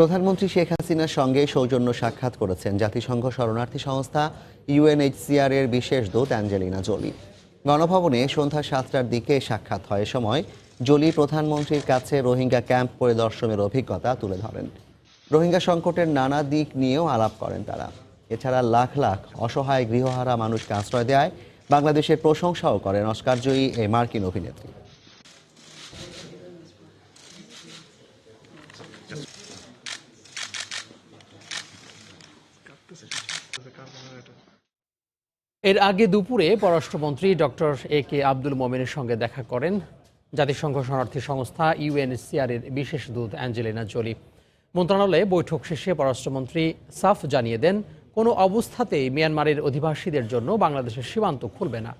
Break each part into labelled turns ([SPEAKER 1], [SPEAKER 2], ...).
[SPEAKER 1] প্রধানমন্ত্রী শেখ হাসিনার সঙ্গে সৌজন্য সাক্ষাৎ করেছেন জাতিসংঘ শরণার্থী সংস্থা ইউএনএইচসিআর এর বিশেষ দূত অ্যাঞ্জেলিনা জোলি। গণভবনে সন্ধ্যা সাতটার দিকে সাক্ষাৎ হয় সময় জোলি প্রধানমন্ত্রীর কাছে রোহিঙ্গা ক্যাম্প পরিদর্শনের অভিজ্ঞতা তুলে ধরেন। রোহিঙ্গা সংকটের নানা দিক নিয়েও আলাপ করেন তারা। এছাড়া লাখ লাখ অসহায় গৃহহারা মানুষকে আশ্রয় দেয়, বাংলাদেশের প্রশংসাও করেন অস্কারজয়ী এই মার্কিন অভিনেত্রী।
[SPEAKER 2] এর আগে দুপুরে পররাষ্ট্রমন্ত্রী ডক্টর এ কে আব্দুল মোমেনের সঙ্গে দেখা করেন জাতিসংঘ শরণার্থী সংস্থা ইউএনএসসিআর এর বিশেষ দূত অ্যাঞ্জেলিনা জোলি। মন্ত্রণালয়ে বৈঠক শেষে পররাষ্ট্রমন্ত্রী সাফ জানিয়ে দেন, কোনো অবস্থাতেই মিয়ানমারের অধিবাসীদের জন্য বাংলাদেশের সীমান্ত খুলবে না।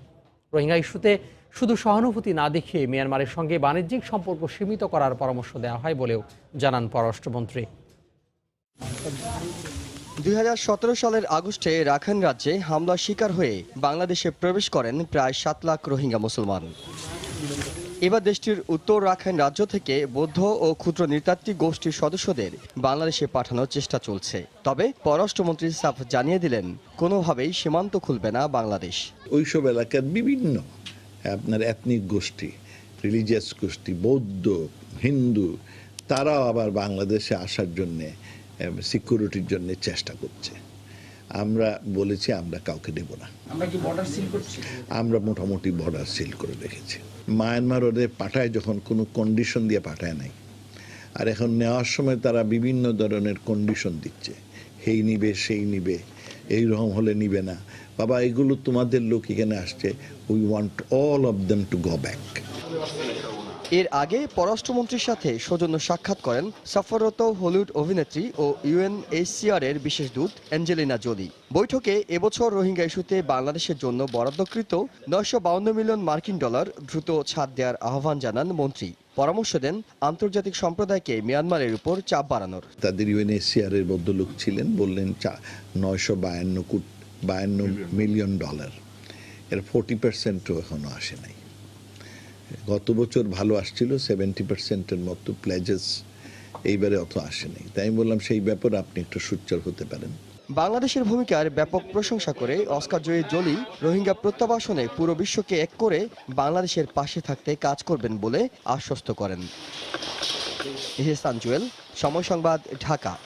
[SPEAKER 2] রোহিঙ্গা ইস্যুতে শুধু সহানুভূতি না দেখিয়ে মিয়ানমারের সঙ্গে বাণিজ্যিক সম্পর্ক সীমিত করার পরামর্শ দেওয়া হয় বলেও জানান পররাষ্ট্রমন্ত্রী।
[SPEAKER 3] দু হাজার সতেরো সালের আগস্টে রাখাইন রাজ্যে হামলার শিকার হয়ে বাংলাদেশে প্রবেশ করেন প্রায় সাত লাখ রোহিঙ্গা মুসলমান। এবার দেশটির উত্তর রাখাইন রাজ্য থেকে বৌদ্ধ ও ক্ষুদ্র নৃতাত্ত্বিক গোষ্ঠীর সদস্যদের বাংলাদেশে পাঠানোর চেষ্টা চলছে। তবে পররাষ্ট্রমন্ত্রী সাফ জানিয়ে দিলেন, কোনোভাবেই সীমান্ত খুলবে না বাংলাদেশ।
[SPEAKER 4] ওইসব এলাকার বিভিন্ন, আপনার এথনিক গোষ্ঠী রিলিজিয়াস গোষ্ঠী, বৌদ্ধ, হিন্দু, তারাও আবার বাংলাদেশে আসার জন্যে সিকিউরিটির জন্য চেষ্টা করছে। আমরা বলেছি আমরা কাউকে দেব না। আমরা মোটামুটি বর্ডার সিল করে রেখেছি। মায়ানমার ওদের পাঠায় যখন কোনো কন্ডিশন দিয়ে পাঠায় নাই। আর এখন নেওয়ার সময় তারা বিভিন্ন ধরনের কন্ডিশন দিচ্ছে। এই নিবে সেই নিবে এই রকম হলে নিবে না। বাবা এগুলো তোমাদের লোক এখানে আসছে। We want all of them to go back
[SPEAKER 3] এর আগে পররাষ্ট্রমন্ত্রীর সাথে সৌজন্য সাক্ষাৎ করেন সফররত হলিউড অভিনেত্রী ও ইউএনএইচসিআর এর বিশেষ দূত অ্যাঞ্জেলিনা জোলি। বৈঠকে এবছর রোহিঙ্গা ইস্যুতে বাংলাদেশের জন্য বরাদ্দকৃত নয়শো মিলিয়ন মার্কিন ডলার দ্রুত ছাড় দেওয়ার আহ্বান জানান মন্ত্রী। পরামর্শ দেন আন্তর্জাতিক সম্প্রদায়কে মিয়ানমারের উপর চাপ বাড়ানোর।
[SPEAKER 4] তাদের ইউএনএসিআর এর ভদ্রলোক ছিলেন, বললেন নয়শো বায়ান্ন কোট বায়ান্ন মিলিয়ন ডলার। এর ফোর্টি পার্সেন্টও এখনও আসে নাই। গত বছর ভালো আসছিল সেভেন্টি পার্সেন্টের মতো প্লেজেস এইবারে অত আসেনি। তাই আমি বললাম, সেই ব্যাপারে আপনি একটু সুচ্চার হতে পারেন।
[SPEAKER 3] বাংলাদেশের ভূমিকার ব্যাপক প্রশংসা করে অস্কার জয়ী জলি রোহিঙ্গা প্রত্যাবাসনে পুরো বিশ্বকে এক করে বাংলাদেশের পাশে থাকতে কাজ করবেন বলে আশ্বস্ত করেন। এহসান জুয়েল, সময় সংবাদ, ঢাকা।